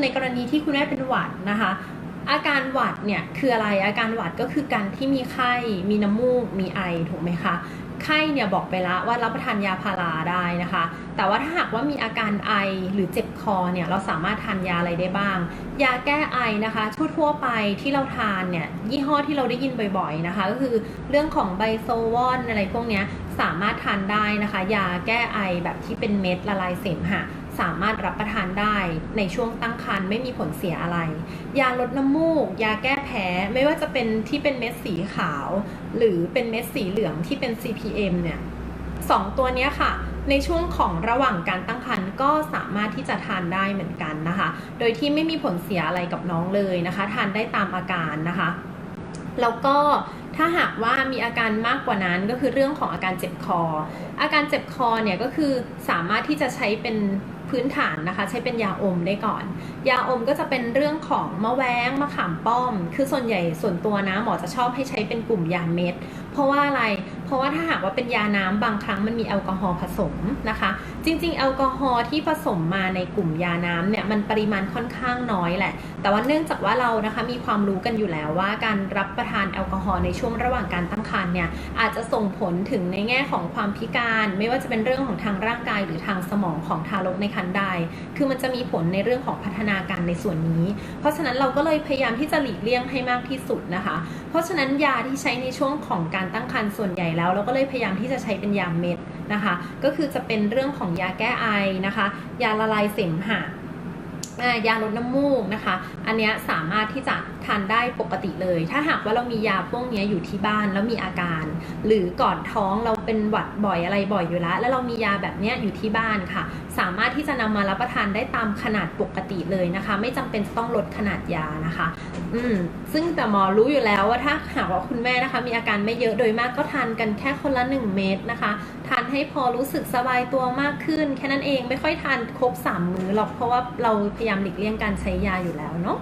ในกรณีที่คุณแม่เป็นหวัดนะคะ อาการหวัดเนี่ยคืออะไรอาการหวัดก็คือการที่มีไข้ มีน้ำมูก มีไอถูกไหมคะ ไข้เนี่ยบอกไปแล้วว่ารับประทานยาพาราได้นะคะ แต่ว่าถ้าหากว่ามีอาการไอหรือเจ็บคอเนี่ยเราสามารถทานยาอะไรได้บ้าง ยาแก้ไอนะคะทั่วๆไปที่เราทานเนี่ยยี่ห้อที่เราได้ยินบ่อยๆนะคะ ก็คือเรื่องของไบโซวอนอะไรพวกเนี้ยสามารถทานได้นะคะ ยาแก้ไอแบบที่เป็นเม็ดละลายเสมหะสามารถรับประทานได้ ในช่วงตั้งครรภ์ไม่มีผลเสียอะไร ยาลดน้ำมูก ยาแก้แพ้ไม่ว่าจะเป็นที่เป็นเม็ดสีขาว หรือเป็นเม็ดสีเหลืองที่เป็น CPM เนี่ยสองตัวนี้ค่ะ ในช่วงของระหว่างการตั้งครรภ์ก็สามารถที่จะทานได้เหมือนกันนะคะ โดยที่ไม่มีผลเสียอะไรกับน้องเลยนะคะ ทานได้ตามอาการนะคะ แล้วก็ ถ้าหากว่ามีอาการมากกว่านั้นก็คือเรื่องของอาการเจ็บคอ อาการเจ็บคอเนี่ยก็คือสามารถที่จะใช้เป็นพื้นฐานนะคะ ใช้เป็นยาอมได้ก่อน ยาอมก็จะเป็นเรื่องของมะแว้งมะขามป้อม คือส่วนใหญ่ส่วนตัวนะหมอจะชอบให้ใช้เป็นกลุ่มยาเม็ด เพราะว่าอะไร เพราะว่าถ้าหากว่าเป็นยาน้ำบางครั้งมันมีแอลกอฮอล์ผสมนะคะ จริง ๆ แอลกอฮอล์ที่ผสมมาในกลุ่มยาน้ำเนี่ยมันปริมาณค่อนข้างน้อยแหละ แต่ว่าเนื่องจากว่าเรานะคะมีความรู้กันอยู่แล้วว่าการรับประทานแอลกอฮอล์ในช่วงระหว่างการตั้งครรภ์เนี่ยอาจจะส่งผลถึงในแง่ของความพิการ ไม่ว่าจะเป็นเรื่องของทางร่างกายหรือทางสมองของทารกในครรภ์ได้คือมันจะมีผลในเรื่องของพัฒนาการในส่วนนี้ เพราะฉะนั้นเราก็เลยพยายามที่จะหลีกเลี่ยงให้มากที่สุดนะคะ เพราะฉะนั้นยาที่ใช้ในช่วงของการตั้งครรภ์ส่วนใหญ่แล้ว เราก็เลยพยายามที่จะใช้เป็นยาเม็ดนะคะ ก็คือจะเป็นเรื่องของยาแก้ไอนะคะ ยาละลายเสมหะ ยาลดน้ำมูกนะคะ อันนี้สามารถที่จะทานได้ปกติเลย ถ้าหากว่าเรามียาพวกนี้อยู่ที่บ้านแล้วมีอาการ หรือก่อนท้องเราเป็นหวัดบ่อยอะไรบ่อยอยู่แล้ว แล้วเรามียาแบบนี้อยู่ที่บ้านค่ะ สามารถที่จะนำมารับประทานได้ตามขนาดปกติเลยนะคะ ไม่จำเป็นต้องลดขนาดยานะคะ อืมซึ่งแต่หมอรู้อยู่แล้วว่าถ้าหากว่าคุณแม่นะคะ มีอาการไม่เยอะโดยมากก็ทานกันแค่คนละ 1 เม็ดนะคะทาน ให้พอรู้สึกสบายตัวมากขึ้น แค่นั้นเองไม่ค่อยทานครบ3มื้อหรอกเพราะว่าเราพยายามหลีกเลี่ยงการใช้ยาอยู่แล้วเนาะ